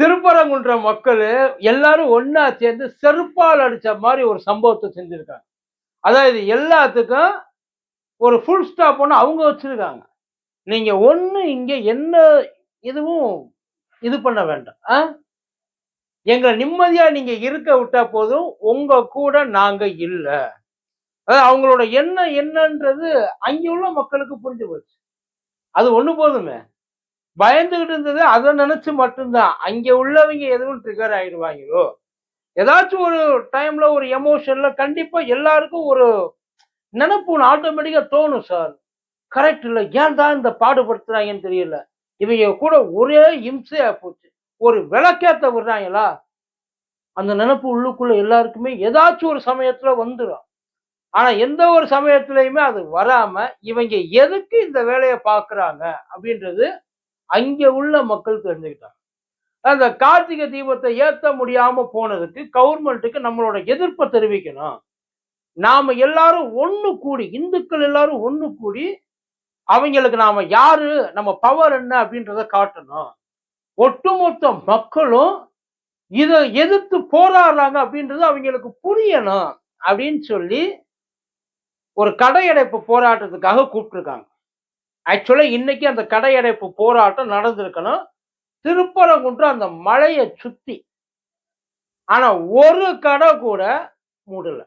திருப்பரங்குன்ற மக்கள் எல்லாரும் ஒன்னா சேர்ந்து செருப்பால் அடிச்ச மாதிரி ஒரு சம்பவத்தை செஞ்சிருக்காங்க. அதாவது எல்லாத்துக்கும் ஒரு ஃபுல் ஸ்டாப் ஒன்று அவங்க வச்சிருக்காங்க. நீங்க ஒன்று இங்க என்ன இதுவும் இது பண்ண வேண்டாம். ஆ? எங்களை நிம்மதியா நீங்க இருக்க விட்டா போதும் உங்க கூட நாங்க இல்லை. அதாவது அவங்களோட எண்ணம் என்னன்றது அங்கே உள்ள மக்களுக்கு புரிஞ்சு போச்சு. அது ஒன்று போதுமே? பயந்துகிட்டு இருந்தது அதை நினைச்சு மட்டும்தான். அங்க உள்ளவங்க எதுவும் ட்ரிகர் ஆயிடுவாங்களோ? ஏதாச்சும் ஒரு டைம்ல ஒரு எமோஷன்ல கண்டிப்பா எல்லாருக்கும் ஒரு நினைப்பு ஒன்று ஆட்டோமேட்டிக்கா தோணும் சார் கரெக்ட் இல்ல. ஏன் தான் இந்த பாடுபடுத்துறாங்கன்னு தெரியல. இவங்க கூட ஒரே இம்சையா போச்சு. ஒரு விளக்கேத்த விடுறாங்களா அந்த நினப்பு உள்ளுக்குள்ள எல்லாருக்குமே ஏதாச்சும் ஒரு சமயத்துல வந்துடும் ஆனா எந்த ஒரு சமயத்திலையுமே அது வராம இவங்க எதுக்கு இந்த வேலையை பார்க்கறாங்க அப்படின்றது அங்க உள்ள மக்கள் தெரிஞ்சுக்கிட்டாங்க. அந்த கார்த்திகை தீபத்தை ஏத்த முடியாம போனதுக்கு கவர்மெண்ட்டுக்கு நம்மளோட எதிர்ப்பை தெரிவிக்கணும். நாம எல்லாரும் ஒண்ணு கூடி இந்துக்கள் எல்லாரும் ஒண்ணு கூடி அவங்களுக்கு நாம யாரு நம்ம பவர் என்ன அப்படின்றத காட்டணும். ஒட்டுமொத்த மக்களும் இதை எதிர்த்து போராடுறாங்க அப்படின்றது அவங்களுக்கு புரியணும் அப்படின்னு சொல்லி ஒரு கடையடைப்பு போராட்டத்துக்காக கூப்பிட்டுருக்காங்க. ஆக்சுவலா இன்னைக்கு அந்த கடையடைப்பு போராட்டம் நடந்திருக்கணும். திருப்பரங்குன்றம் அந்த மலையை சுத்தி. ஆனா ஒரு கடை கூட மூடலை.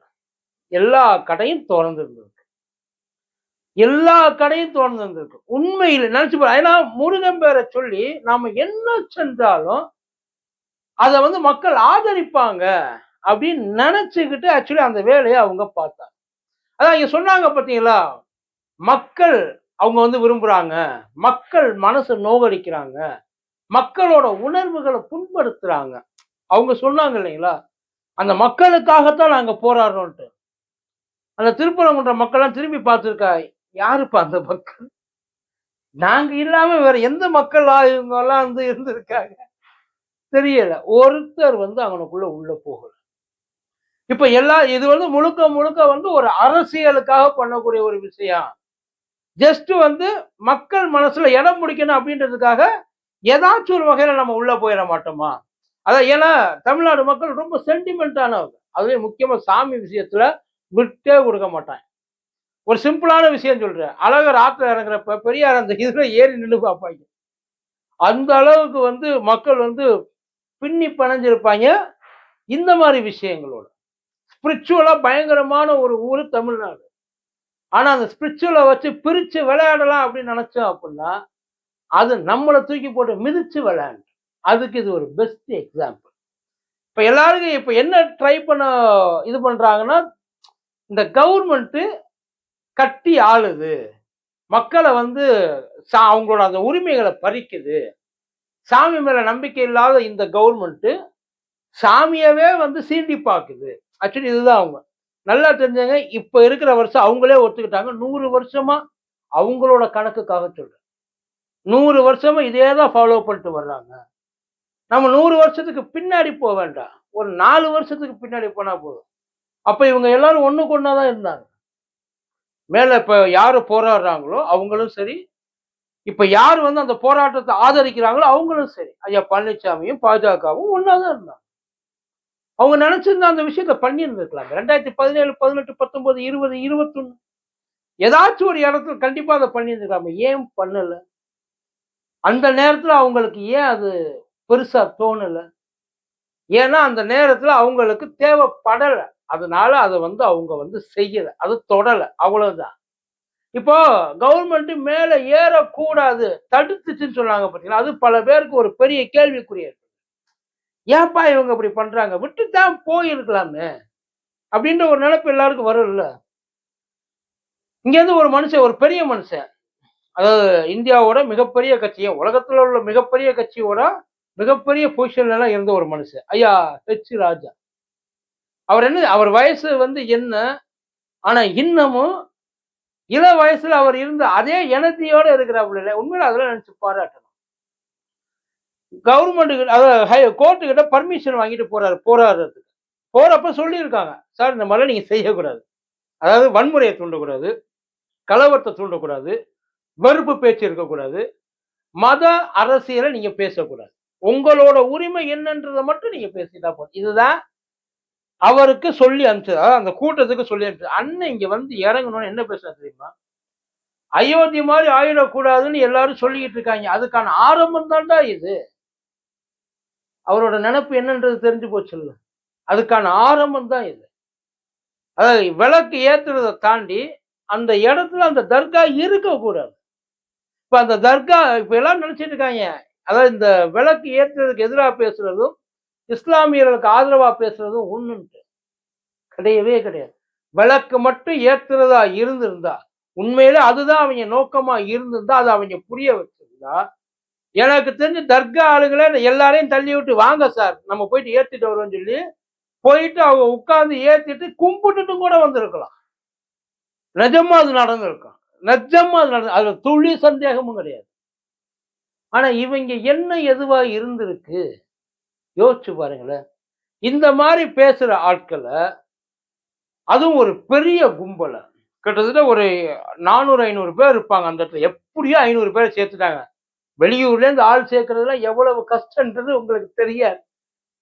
எல்லா கடையும் திறந்து இருந்திருக்கு எல்லா கடையும் திறந்து இருந்திருக்கு உண்மையில் நினைச்சு ஏன்னா முருகன் பேரை சொல்லி நாம என்ன செஞ்சாலும் அதை வந்து மக்கள் ஆதரிப்பாங்க அப்படின்னு நினைச்சுக்கிட்டு ஆக்சுவலி அந்த வேலையை அவங்க பார்த்தாங்க. அதான் இங்க சொன்னாங்க பார்த்தீங்களா மக்கள் அவங்க வந்து விரும்புறாங்க. மக்கள் மனசை நோகடிக்கிறாங்க. மக்களோட உணர்வுகளை புண்படுத்துறாங்க. அவங்க சொன்னாங்க இல்லைங்களா? அந்த மக்களுக்காகத்தான் நாங்க போராடுறோம்ட்டு அந்த திருப்பரங்குன்ற மக்கள்லாம் திரும்பி பார்த்துருக்கா யாருப்பா அந்த மக்கள்? நாங்க இல்லாம வேற எந்த மக்கள் இவங்க எல்லாம் வந்து இருந்திருக்காங்க? தெரியல. ஒருத்தர் வந்து அவனுக்குள்ள உள்ள போகல. இப்ப எல்லா இது வந்து முழுக்க முழுக்க வந்து ஒரு அரசியலுக்காக பண்ணக்கூடிய ஒரு விஷயம். ஜஸ்ட் வந்து மக்கள் மனசுல இடம் பிடிக்கணும் அப்படின்றதுக்காக ஏதாச்சும் ஒரு வகையில நம்ம உள்ள போயிட மாட்டோமா? அதான் ஏன்னா தமிழ்நாடு மக்கள் ரொம்ப சென்டிமெண்டானவங்க அதுவே முக்கியமா சாமி விஷயத்துல விட்டே கொடுக்க மாட்டாங்க. ஒரு சிம்பிளான விஷயம் சொல்றேன். அழகர் ஆத்துல இறங்குறப்ப பெரியார் அந்த இதுல ஏறி நின்று பார்ப்பாங்க. அந்த அளவுக்கு வந்து மக்கள் வந்து பின்னி பணைஞ்சிருப்பாங்க. இந்த மாதிரி விஷயங்களோட. ஸ்பிரிச்சுவலா பயங்கரமான ஒரு ஊர் தமிழ்நாடு. ஆனால் அந்த ஸ்பிரிச்சுவலை வச்சு பிரித்து விளையாடலாம் அப்படின்னு நினச்சோம் அப்படின்னா அது நம்மளை தூக்கி போட்டு மிதித்து விளையாண்டு. அதுக்கு இது ஒரு பெஸ்ட் எக்ஸாம்பிள் இப்போ எல்லாருக்கும் இப்போ என்ன ட்ரை பண்ண இது பண்ணுறாங்கன்னா இந்த கவர்மெண்ட்டு கட்டி ஆளுது. மக்களை வந்து சா- அவங்களோட அந்த உரிமைகளை பறிக்குது. சாமி மேலே நம்பிக்கை இல்லாத இந்த கவர்மெண்ட்டு சாமியவே வந்து சீண்டி பார்க்குது. ஆக்சுவலி இதுதான் அவங்க. நல்லா தெரிஞ்சவங்க இப்ப இருக்கிற வருஷம் அவங்களே ஒத்துக்கிட்டாங்க. நூறு வருஷமா அவங்களோட கணக்குக்காக சொல்றேன். நூறு வருஷமா இதே தான் ஃபாலோ பண்ணிட்டு வர்றாங்க. நம்ம நூறு வருஷத்துக்கு பின்னாடி போக வேண்டாம். ஒரு நாலு வருஷத்துக்கு பின்னாடி போனா போதும். அப்ப இவங்க எல்லாரும் ஒண்ணுக்கு ஒண்ணா தான் இருந்தாங்க. மேல இப்ப யாரு போராடுறாங்களோ அவங்களும் சரி. இப்ப யார் வந்து அந்த போராட்டத்தை ஆதரிக்கிறாங்களோ அவங்களும் சரி. ஐயா பழனிசாமியும் பாஜகவும் ஒன்னா தான் இருந்தாங்க. அவங்க நினைச்சிருந்தா அந்த விஷயத்த பண்ணியிருந்திருக்கலாம் ரெண்டாயிரத்தி பதினேழு பதினெட்டு பத்தொன்பது இருபது இருபத்தொன்னு. ஏதாச்சும் ஒரு இடத்துல கண்டிப்பா அதை பண்ணியிருந்திருக்காங்க ஏன் பண்ணல? அந்த நேரத்துல அவங்களுக்கு ஏன் அது பெருசா தோணல? ஏன்னா அந்த நேரத்துல அவங்களுக்கு தேவைப்படல. அதனால அதை வந்து அவங்க வந்து செய்யல. அது தொடல. அவ்வளவுதான். இப்போ கவர்மெண்ட் மேல ஏறக்கூடாது. தடுத்துச்சுன்னு சொன்னாங்க பார்த்தீங்களா அது பல பேருக்கு ஒரு பெரிய கேள்விக்குரியது ஏப்பா ஏன்பா இவங்க அப்படி பண்றாங்க? விட்டுதான் போயிருக்கலாமே. அப்படின்ற ஒரு நினைப்பு எல்லாருக்கும் வரும்ல. இங்க இருந்து ஒரு மனுஷன் ஒரு பெரிய மனுஷன். அதாவது இந்தியாவோட மிகப்பெரிய கட்சியும் உலகத்துல உள்ள மிகப்பெரிய கட்சியோட மிகப்பெரிய பொசிஷன்ல எல்லாம் இருந்த ஒரு மனுஷன். ஐயா ஹெச் ராஜா. அவர் என்ன அவர் வயசு வந்து என்ன? ஆனா இன்னமும் இள வயசுல அவர் இருந்த அதே எனர்ஜியோட இருக்கிறாப்புல உண்மையில அதெல்லாம் நினைச்சு பாராட்டணும். கவர்மெண்ட்டு அதாவது கோர்ட்டு கிட்ட பர்மிஷன் வாங்கிட்டு போறாரு போராடுறதுக்கு போறப்ப சொல்லியிருக்காங்க சார் இந்த மாதிரிலாம் நீங்க செய்யக்கூடாது. அதாவது வன்முறையை தூண்டக்கூடாது கலவரத்தை தூண்டக்கூடாது வெறுப்பு பேச்சு இருக்கக்கூடாது மத அரசியலை நீங்க பேசக்கூடாது. உங்களோட உரிமை என்னன்றதை மட்டும் நீங்க பேசிட்டா போதும். இதுதான் அவருக்கு சொல்லி அனுப்பிச்சது. அதாவது அந்த கூட்டத்துக்கு சொல்லி அனுப்பிச்சது. அண்ணன் இங்க வந்து இறங்கணும்னு என்ன பேசுறது தெரியுமா? அயோத்தி மாதிரி ஆயிடக்கூடாதுன்னு எல்லாரும் சொல்லிக்கிட்டு இருக்காங்க. அதுக்கான ஆரம்பம் தான்டா இது. அவரோட நினைப்பு என்னன்றது தெரிஞ்சு போச்சுல்ல. அதுக்கான ஆரம்பம் தான் இது. அதாவது விளக்கு ஏத்துறதை தாண்டி அந்த இடத்துல அந்த தர்கா இருக்கக்கூடாது. இப்ப அந்த தர்கா இப்ப எல்லாம் நினைச்சிட்டு இருக்காங்க. அதாவது இந்த விளக்கு ஏத்துறதுக்கு எதிராக பேசுறதும் இஸ்லாமியர்களுக்கு ஆதரவா பேசுறதும் ஒன்றுன்ட்டு கிடையவே கிடையாது. விளக்கு மட்டும் ஏத்துறதா இருந்திருந்தா உண்மையிலே அதுதான் அவங்க நோக்கமா இருந்திருந்தா அதை அவங்க புரிய வச்சிருந்தா எனக்கு தெரிஞ்சு தர்கா ஆளுங்களை எல்லாரையும் தள்ளி விட்டு வாங்க சார் நம்ம போயிட்டு ஏத்திட்டு வரோம்னு சொல்லி போயிட்டு அவங்க உட்கார்ந்து ஏத்திட்டு கும்பிட்டுட்டும் கூட வந்திருக்கலாம். நிஜமா அது நடந்திருக்கும். நிஜமா அது நடந்து அதுல துளி சந்தேகமும் கிடையாது. ஆனா இவங்க என்ன எதுவா இருந்திருக்கு? யோசிச்சு பாருங்களேன். இந்த மாதிரி பேசுற ஆட்களை அதுவும் ஒரு பெரிய கும்பலை. கிட்டத்தட்ட ஒரு நானூறு ஐநூறு பேர் இருப்பாங்க அந்த இடத்துல. எப்படியோ ஐநூறு பேரை சேர்த்துட்டாங்க. வெளியூர்ல இருந்து ஆள் சேர்க்கறதுல எவ்வளவு கஷ்டன்றது உங்களுக்கு தெரியாது.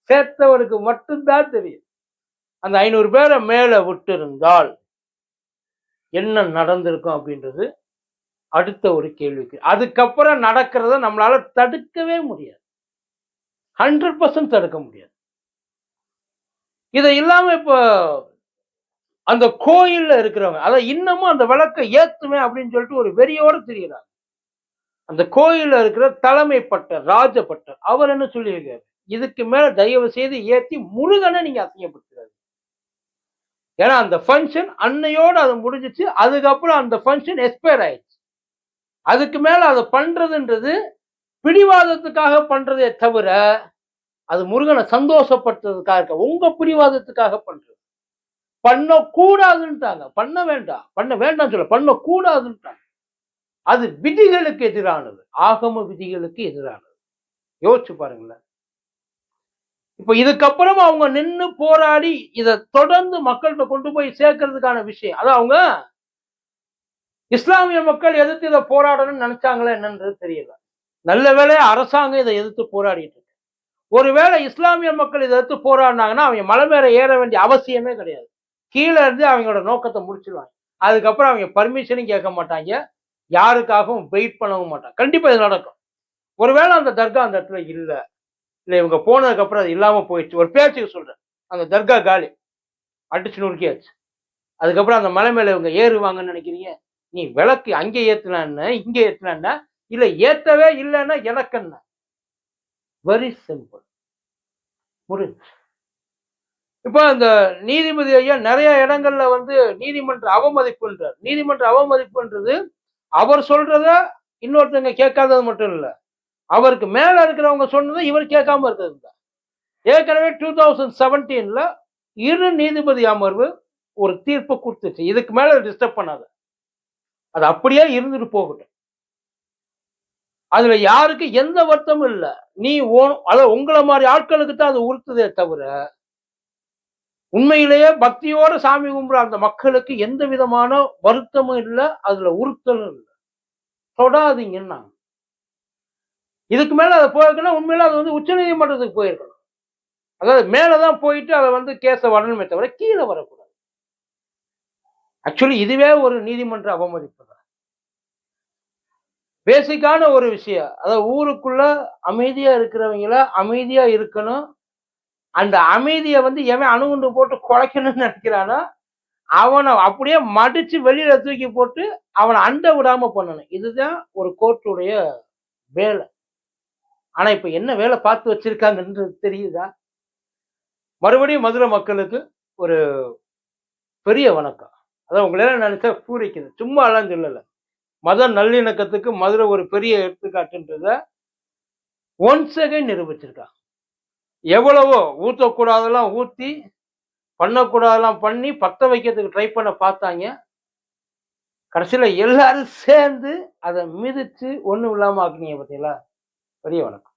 சேர்த்தவருக்கு மட்டும்தான் தெரியும். அந்த ஐநூறு பேரை மேல விட்டு இருந்தால் என்ன நடந்திருக்கும் அப்படின்றது அடுத்த ஒரு கேள்விக்கு. அதுக்கப்புறம் நடக்கிறத நம்மளால தடுக்கவே முடியாது. ஹண்ட்ரட் பர்சன்ட் தடுக்க முடியாது. இதை இல்லாம இப்போ அந்த கோயில்ல இருக்கிறவங்க அதை இன்னமும் அந்த விளக்கை ஏத்துவேன் அப்படின்னு சொல்லிட்டு ஒரு வெறியோட தெரியுறாங்க. அந்த கோயில்ல இருக்கிற தலைமைப்பட்டர் ராஜபட்டர் அவர் என்ன சொல்லியிருக்காரு? இதுக்கு மேல தயவு செய்து ஏத்தி முருகனை நீங்க அசிங்கப்படுத்துறாரு ஏன்னா அந்த ஃபங்க்ஷன் அன்னையோட அது முடிஞ்சிச்சு அதுக்கப்புறம் அந்த ஃபங்க்ஷன் எக்ஸ்பயர் ஆயிடுச்சு. அதுக்கு மேல அதை பண்றதுன்றது பிடிவாதத்துக்காக பண்றதே தவிர அது முருகனை சந்தோஷப்படுத்துறதுக்காக இருக்க உங்க பிடிவாதத்துக்காக பண்றது. பண்ணக்கூடாதுன்ட்டாங்க. பண்ண வேண்டாம். பண்ண வேண்டாம் சொல்ல பண்ணக்கூடாதுன்ட்டாங்க. அது விதிகளுக்கு எதிரானது. ஆகம விதிகளுக்கு எதிரானது. யோசிச்சு பாருங்களேன். இப்ப இதுக்கப்புறம் அவங்க நின்னு போராடி இதை தொடர்ந்து மக்கள்கிட்ட கொண்டு போய் சேர்க்கறதுக்கான விஷயம். அதான் அவங்க இஸ்லாமிய மக்கள் எதிர்த்து இதை போராடணும்னு நினைச்சாங்களா என்னன்றது தெரியல. நல்ல வேளை அரசாங்கம் இதை எதிர்த்து போராடிட்டு இருக்கு. ஒருவேளை இஸ்லாமிய மக்கள் இதை எதிர்த்து போராடினாங்கன்னா அவங்க மலை மேல ஏற வேண்டிய அவசியமே கிடையாது. கீழே இருந்து அவங்களோட நோக்கத்தை முடிச்சிருவாங்க. அதுக்கப்புறம் அவங்க பர்மிஷனும் கேட்க மாட்டாங்க. யாருக்காகவும் வெயிட் பண்ணவும் மாட்டான். கண்டிப்பா இது நடக்கும். ஒருவேளை அந்த தர்கா அந்த இடத்துல இல்லை. இல்லை இவங்க போனதுக்கப்புறம் அது இல்லாமல் போயிடுச்சு. ஒரு பேச்சுக்கு சொல்றேன். அந்த தர்கா காலி. அடிச்சு நுறுக்கியாச்சு. அதுக்கப்புறம் அந்த மலை மேல இவங்க ஏறுவாங்கன்னு நினைக்கிறீங்க? நீ விளக்கு அங்கே ஏத்துனான்னு இங்கே ஏற்றினான்னா இல்லை ஏற்றவே இல்லைன்னா எனக்கு என்ன? வெரி சிம்பிள் முடிஞ்சு இப்போ அந்த நீதிபதி ஐயா நிறைய இடங்கள்ல வந்து நீதிமன்ற அவமதிப்புன்றார் நீதிமன்ற அவமதிப்புன்றது அவர் சொல்றத இன்னொருத்தங்க கேட்காதது மட்டும் இல்ல. அவருக்கு மேல இருக்கிறவங்க சொன்னதை இவர் கேட்காம இருக்கிறது. தான் ஏற்கனவே டூ தௌசண்ட் செவன்டீன்ல இரு நீதிபதி அமர்வு ஒரு தீர்ப்பு கொடுத்துச்சு. இதுக்கு மேல டிஸ்டர்ப் பண்ணாத. அது அப்படியே இருந்துட்டு போகட்டும். அதுல யாருக்கு எந்த வருத்தமும் இல்ல. நீ ஓ- அதாவது உங்களை மாதிரி ஆட்களுக்கு தான் அது உறுத்துதே தவிர உண்மையிலேயே பக்தியோட சாமி கும்பிட்ற அந்த மக்களுக்கு எந்த விதமான வருத்தமும் இல்லை அதுல உறுத்தலும் இல்லை. தொடாதீங்கன்னா. இதுக்கு மேல அதை போயிருக்குன்னா உண்மையில அது வந்து உச்ச நீதிமன்றத்துக்கு போயிருக்கணும். அதாவது மேலதான் போயிட்டு அதை வந்து கேஸை வரணுமே தவிர கீழே வரக்கூடாது. ஆக்சுவலி இதுவே ஒரு நீதிமன்ற அவமதிப்பு தான். பேசிக்கான ஒரு விஷயம். அதாவது ஊருக்குள்ள அமைதியா இருக்கிறவங்கள அமைதியா இருக்கணும். அந்த அமைதியை வந்து எவன் அணுகுண்டு போட்டு குலைக்கணும்னு நினைக்கிறானோ அவனை அப்படியே மடிச்சு வெளியில தூக்கி போட்டு அவனை அண்ட விடாம பண்ணணும். இதுதான் ஒரு கோர்ட்டுடைய வேலை. ஆனா இப்ப என்ன வேலை பார்த்து வச்சிருக்காங்கன்றது தெரியுதா? மறுபடியும் மதுரை மக்களுக்கு ஒரு பெரிய வணக்கம். அதான் உங்களால நினைச்சா பூரிக்குது. சும்மா எல்லாம் சொல்லல. மத நல்லிணக்கத்துக்கு மதுரை ஒரு பெரிய எடுத்துக்காட்டுன்றத ஒன்ஸ் அகைன் நிரூபிச்சிருக்காங்க. எவ்வளவோ ஊற்றக்கூடாதெல்லாம் ஊற்றி பண்ணக்கூடாதெல்லாம் பண்ணி பற்ற வைக்கிறதுக்கு ட்ரை பண்ண பார்த்தாங்க. கடைசியில் எல்லாரும் சேர்ந்து அதை மிதித்து ஒன்றும் இல்லாமல் ஆக்குனீங்க பார்த்தீங்களா பெரிய வணக்கம்.